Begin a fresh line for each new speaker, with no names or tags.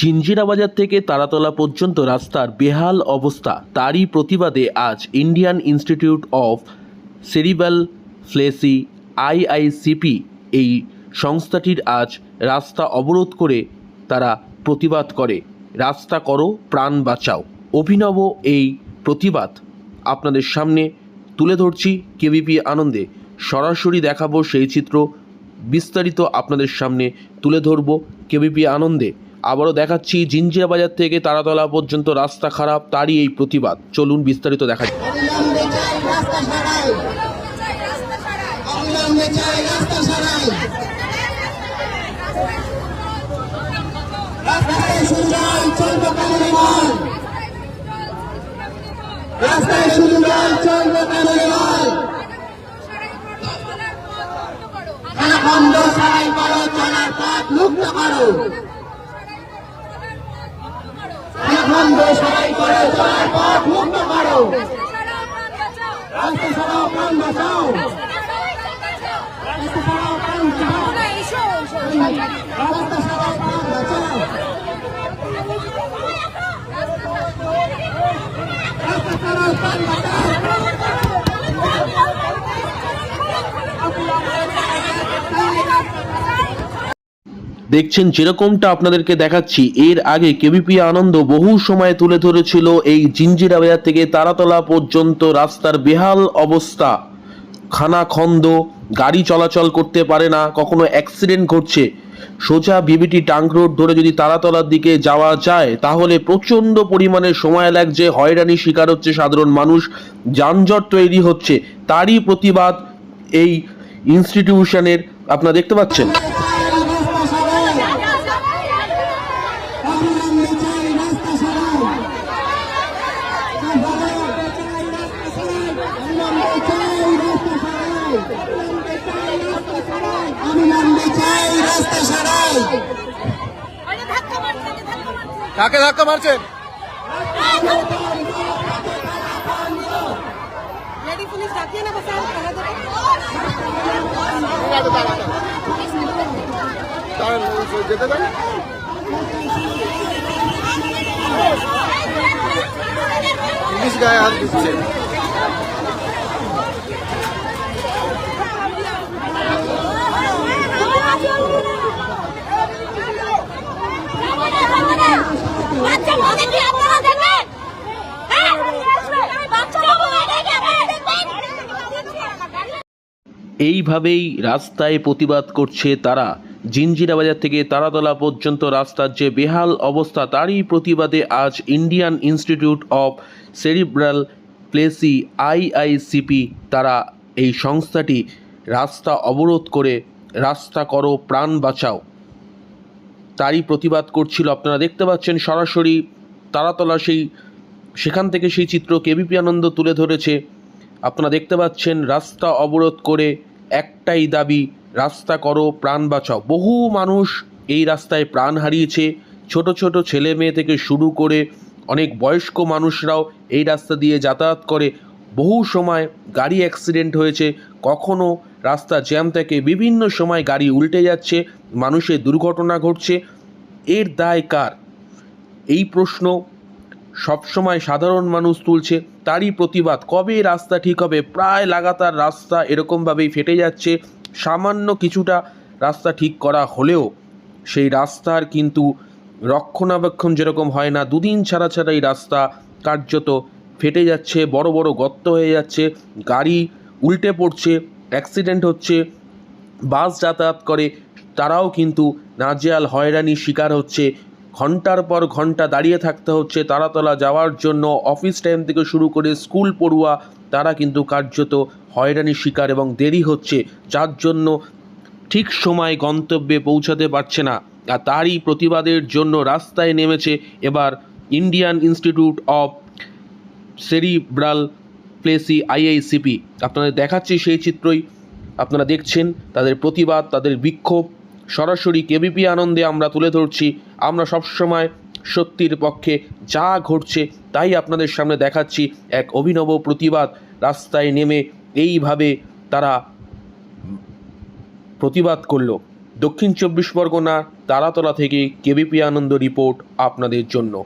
চিঞ্জিরা বাজার থেকে তারাতলা পর্যন্ত রাস্তার বেহাল অবস্থা। তারই প্রতিবাদে আজ Indian institute of cerebral palsy IICP এই সংস্থাটির আজ রাস্তা অবরোধ করে তারা প্রতিবাদ করে। রাস্তা করো, প্রাণ বাঁচাও। অভিনব এই প্রতিবাদ আপনাদের সামনে তুলে ধরছি কেবিপি আনন্দে। সরাসরি দেখাবো সেই চিত্র বিস্তারিত আপনাদের সামনে তুলে ধরবো কেবিপি আনন্দে। আবারও দেখাচ্ছি জিঞ্জিরা বাজার থেকে তারাতলা পর্যন্ত রাস্তা খারাপ, তারই এই প্রতিবাদ। চলুন বিস্তারিত দেখা
রাস্তায় শুধু চলবে কারণে মুক্ত করো রাস্তা ছাড়াও প্রাণ বাঁচাও রাস্তা ছাড়াও প্রাণ রাস্তা ছাড়াও প্রাণ বাঁচাও রাস্তা ছাড়াও প্রাণ বাঁচাও
দেখছেন যেরকমটা আপনাদেরকে দেখাচ্ছি, এর আগে কেবিপি আনন্দ বহু সময় তুলে ধরেছিল এই জিঞ্জিরা বাজার থেকে তারাতলা পর্যন্ত রাস্তার বেহাল অবস্থা। খানাখন্দ গাড়ি চলাচল করতে পারে না, কখনো অ্যাক্সিডেন্ট ঘটছে। সোজা বিবিটি টাঙ্ক রোড ধরে যদি তারাতলার দিকে যাওয়া যায়, তাহলে প্রচণ্ড পরিমাণে সময় লাগছে হয়রানি শিকার হচ্ছে সাধারণ মানুষ, যানজট তৈরি হচ্ছে। তারই প্রতিবাদ এই ইনস্টিটিউশনের আপনারা দেখতে পাচ্ছেন
রাস্তা ছাড়াও অবিলম্বে চাই রাস্তা ছাড়াও অবিলম্বে চাই রাস্তা ছাড়াও
কাকে ধাক্কা মারছেন? যেতে দেন। পুলিশ গায়ে হাত দিচ্ছে।
এইভাবেই রাস্তায় প্রতিবাদ করছে তারা। জিঞ্জিরা বাজার থেকে তারাতলা পর্যন্ত রাস্তার যে বেহাল অবস্থা, তারই প্রতিবাদে আজ Indian institute of cerebral palsy IICP তারা এই সংস্থাটি রাস্তা অবরোধ করে, রাস্তা করো, প্রাণ বাঁচাও। তারই প্রতিবাদ করছিল। আপনারা দেখতে পাচ্ছেন সরাসরি তারাতলা সেই, সেখান থেকে সেই চিত্র কেবিপি আনন্দ তুলে ধরেছে। আপনারা দেখতে পাচ্ছেন, রাস্তা অবরোধ করে একটাই দাবি, রাস্তা করো, প্রাণ বাঁচাও। বহু মানুষ এই রাস্তায় প্রাণ হারিয়েছে। ছোট ছোট ছেলে মেয়ে থেকে শুরু করে অনেক বয়স্ক মানুষরাও এই রাস্তা দিয়ে যাতায়াত করে। বহু সময় গাড়ি অ্যাক্সিডেন্ট হয়েছে। কখনো রাস্তা জ্যাম থাকে বিভিন্ন সময় গাড়ি উল্টে যাচ্ছে। মানুষের দুর্ঘটনা ঘটছে। এর দায় কার? এই প্রশ্ন সবসময় সাধারণ মানুষ তুলছে, তারই প্রতিবাদ। কবে রাস্তা ঠিক হবে? প্রায় লাগাতার রাস্তা এরকমভাবেই ফেটে যাচ্ছে। সামান্য কিছুটা রাস্তা ঠিক করা হলেও সেই রাস্তার কিন্তু রক্ষণাবেক্ষণ যেরকম হয় না, দুদিন ছাড়া ছাড়া এই রাস্তা কার্যত ফেটে যাচ্ছে, বড় বড় গর্ত হয়ে যাচ্ছে, গাড়ি উল্টে পড়ছে, অ্যাক্সিডেন্ট হচ্ছে, বাস যাতায়াত করে, তারাও কিন্তু নাজেয়াল হয়রানির শিকার হচ্ছে। ঘণ্টার পর ঘণ্টা দাঁড়িয়ে থাকতে হচ্ছে তারাতলা যাওয়ার জন্য। অফিস টাইম থেকে শুরু করে স্কুল পড়ুয়া, তারা কিন্তু কার্যত হয়রানির শিকার এবং দেরি হচ্ছে। যার জন্য ঠিক সময় গন্তব্যে পৌঁছাতে পারছে না। আর তারই প্রতিবাদের জন্য রাস্তায় নেমেছে এবার Indian institute of cerebral palsy IICP আপনাদের দেখাচ্ছি সেই চিত্রই। আপনারা দেখছেন তাদের প্রতিবাদ, তাদের বিক্ষোভ। সরাসরি কেবিপি আনন্দে আমরা তুলে ধরছি। আমরা সবসময় সত্যির পক্ষে যা ঘটছে তাই আপনাদের সামনে দেখাচ্ছি এক অভিনব প্রতিবাদ। রাস্তায় নেমে এইভাবে তারা প্রতিবাদ করল। দক্ষিণ চব্বিশ পরগনা, তারাতলা থেকে কেবিপি আনন্দ রিপোর্ট আপনাদের জন্য।